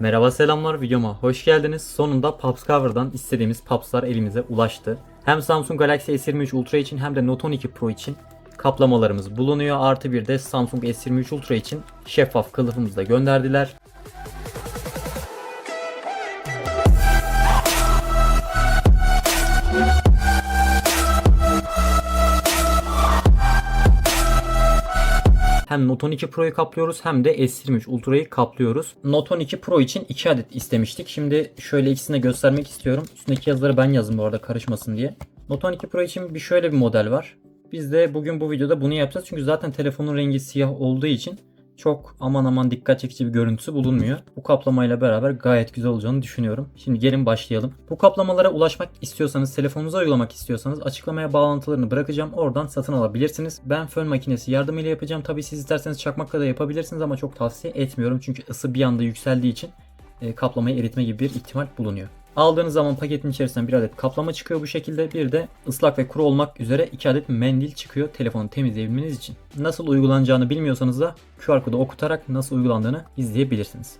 Merhaba selamlar videoma hoş geldiniz. Sonunda Pops Cover'dan istediğimiz Pops'lar elimize ulaştı. Hem Samsung Galaxy S23 Ultra için hem de Note 12 Pro için kaplamalarımız bulunuyor. Artı bir de Samsung S23 Ultra için şeffaf kılıfımızı da gönderdiler. Hem Note 12 Pro'yu kaplıyoruz hem de S23 Ultra'yı kaplıyoruz. Note 12 Pro için 2 adet istemiştik. Şimdi şöyle ikisini de göstermek istiyorum. Üstündeki yazıları ben yazdım bu arada karışmasın diye. Note 12 Pro için bir şöyle bir model var. Biz de bugün bu videoda bunu yapacağız. Çünkü zaten telefonun rengi siyah olduğu için çok aman aman dikkat çekici bir görüntüsü bulunmuyor. Bu kaplamayla beraber gayet güzel olacağını düşünüyorum. Şimdi gelin başlayalım. Bu kaplamalara ulaşmak istiyorsanız, telefonunuza uygulamak istiyorsanız açıklamaya bağlantılarını bırakacağım. Oradan satın alabilirsiniz. Ben fön makinesi yardımıyla yapacağım. Tabii siz isterseniz çakmakla da yapabilirsiniz ama çok tavsiye etmiyorum. Çünkü ısı bir anda yükseldiği için e, kaplamayı eritme gibi bir ihtimal bulunuyor. Aldığınız zaman paketin içerisinden bir adet kaplama çıkıyor bu şekilde. Bir de ıslak ve kuru olmak üzere iki adet mendil çıkıyor telefonu temizleyebilmeniz için. Nasıl uygulanacağını bilmiyorsanız da QR kodu okutarak nasıl uygulandığını izleyebilirsiniz.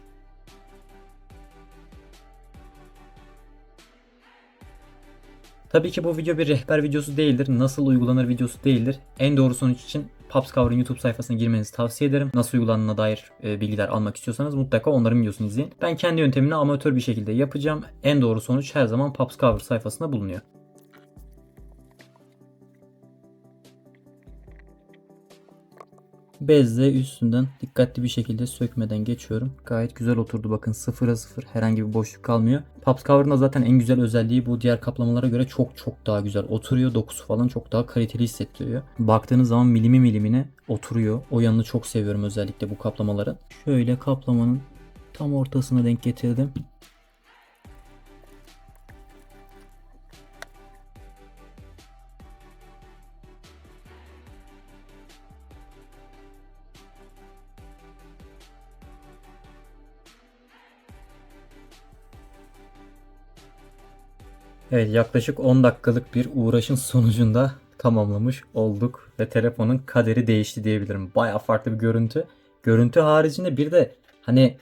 Tabii ki bu video bir rehber videosu değildir. Nasıl uygulanır videosu değildir. En doğru sonuç için Pops Cover'ın YouTube sayfasına girmenizi tavsiye ederim. Nasıl uygulandığına dair e, bilgiler almak istiyorsanız mutlaka onların videosunu izleyin. Ben kendi yöntemini amatör bir şekilde yapacağım. En doğru sonuç her zaman Pops Cover sayfasında bulunuyor. Bezle üstünden dikkatli bir şekilde sökmeden geçiyorum. Gayet güzel oturdu bakın sıfıra sıfır herhangi bir boşluk kalmıyor. Pops Cover'ın da zaten en güzel özelliği bu diğer kaplamalara göre çok çok daha güzel oturuyor. Dokusu falan çok daha kaliteli hissettiriyor. Baktığınız zaman milimi milimine oturuyor. O yanını çok seviyorum özellikle bu kaplamaların. Şöyle kaplamanın tam ortasına denk getirdim. Evet yaklaşık 10 dakikalık bir uğraşın sonucunda tamamlamış olduk ve telefonun kaderi değişti diyebilirim. Baya farklı bir görüntü. Görüntü haricinde bir de hani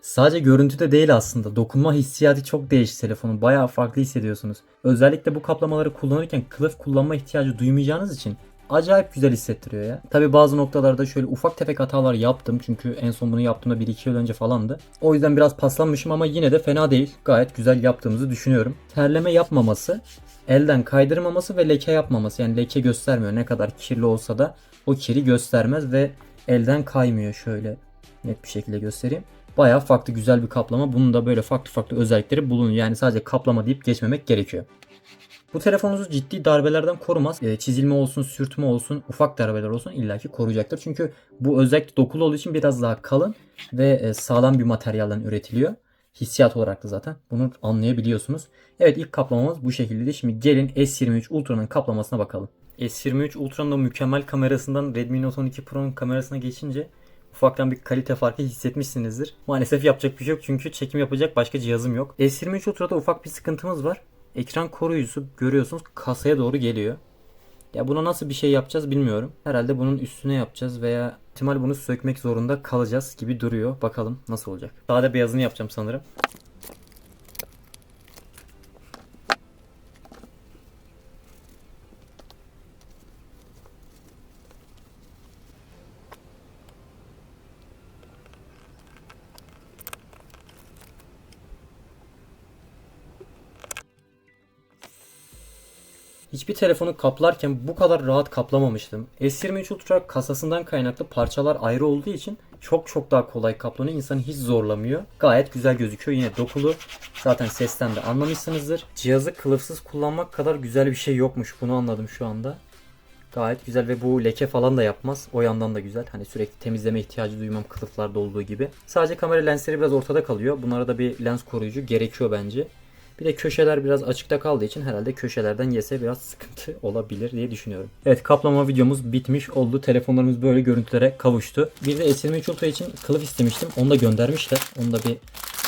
sadece görüntü de değil aslında. Dokunma hissiyatı çok değişti telefonun. Baya farklı hissediyorsunuz. Özellikle bu kaplamaları kullanırken kılıf kullanma ihtiyacı duymayacağınız için acayip güzel hissettiriyor ya. Tabi bazı noktalarda şöyle ufak tefek hatalar yaptım. Çünkü en son bunu yaptığımda 1-2 yıl önce falandı. O yüzden biraz paslanmışım ama yine de fena değil. Gayet güzel yaptığımızı düşünüyorum. Terleme yapmaması, elden kaydırmaması ve leke yapmaması. Yani leke göstermiyor. Ne kadar kirli olsa da o kiri göstermez ve elden kaymıyor şöyle net bir şekilde göstereyim. Bayağı farklı güzel bir kaplama. Bunun da böyle farklı farklı özellikleri bulunuyor. Yani sadece kaplama deyip geçmemek gerekiyor. Bu telefonunuzu ciddi darbelerden korumaz. E, çizilme olsun, sürtme olsun, ufak darbeler olsun illaki koruyacaktır. Çünkü bu özellikle dokulu olduğu için biraz daha kalın ve e, sağlam bir materyalden üretiliyor. Hissiyat olarak da zaten bunu anlayabiliyorsunuz. Evet ilk kaplamamız bu şekilde. Şimdi gelin S23 Ultra'nın kaplamasına bakalım. S23 Ultra'nın o mükemmel kamerasından Redmi Note 12 Pro'nun kamerasına geçince ufaktan bir kalite farkı hissetmişsinizdir. Maalesef yapacak bir şey yok çünkü çekim yapacak başka cihazım yok. S23 Ultra'da ufak bir sıkıntımız var. Ekran koruyucusu görüyorsunuz kasaya doğru geliyor. Ya buna nasıl bir şey yapacağız bilmiyorum. Herhalde bunun üstüne yapacağız veya ihtimal bunu sökmek zorunda kalacağız gibi duruyor. Bakalım nasıl olacak. Sade beyazını yapacağım sanırım. Hiçbir telefonu kaplarken bu kadar rahat kaplamamıştım. S23 Ultra kasasından kaynaklı parçalar ayrı olduğu için çok çok daha kolay kaplanıyor. İnsanı hiç zorlamıyor. Gayet güzel gözüküyor. Yine dokulu. Zaten sesten de anlamışsınızdır. Cihazı kılıfsız kullanmak kadar güzel bir şey yokmuş. Bunu anladım şu anda. Gayet güzel ve bu leke falan da yapmaz. O yandan da güzel. Hani sürekli temizleme ihtiyacı duymam kılıflarda olduğu gibi. Sadece kamera lensleri biraz ortada kalıyor. Bunlara da bir lens koruyucu gerekiyor bence. Bir de köşeler biraz açıkta kaldığı için herhalde köşelerden yese biraz sıkıntı olabilir diye düşünüyorum. Evet kaplama videomuz bitmiş oldu. Telefonlarımız böyle görüntülere kavuştu. Bir de S23 Ultra için kılıf istemiştim. Onu da göndermişler. Onu da bir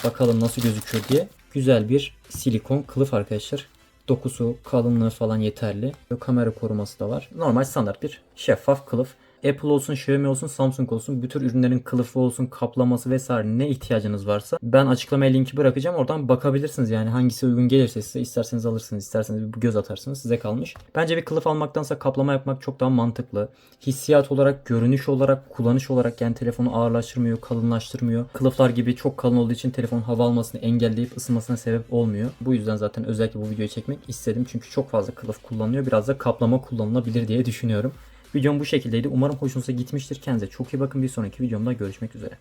bakalım nasıl gözüküyor diye. Güzel bir silikon kılıf arkadaşlar. Dokusu, kalınlığı falan yeterli. Kamera koruması da var. Normal standart bir şeffaf kılıf. Apple olsun, Xiaomi olsun, Samsung olsun bu tür ürünlerin kılıfı olsun, kaplaması vesaire ne ihtiyacınız varsa ben açıklamaya linki bırakacağım. Oradan bakabilirsiniz yani hangisi uygun gelirse size isterseniz alırsınız, isterseniz bir göz atarsınız size kalmış. Bence bir kılıf almaktansa kaplama yapmak çok daha mantıklı. Hissiyat olarak, görünüş olarak, kullanış olarak yani telefonu ağırlaştırmıyor, kalınlaştırmıyor. Kılıflar gibi çok kalın olduğu için telefon hava almasını engelleyip ısınmasına sebep olmuyor. Bu yüzden zaten özellikle bu videoyu çekmek istedim. Çünkü çok fazla kılıf kullanılıyor. Biraz da kaplama kullanılabilir diye düşünüyorum. Videom bu şekildeydi. Umarım hoşunuza gitmiştir. Kendinize çok iyi bakın. Bir sonraki videomda görüşmek üzere.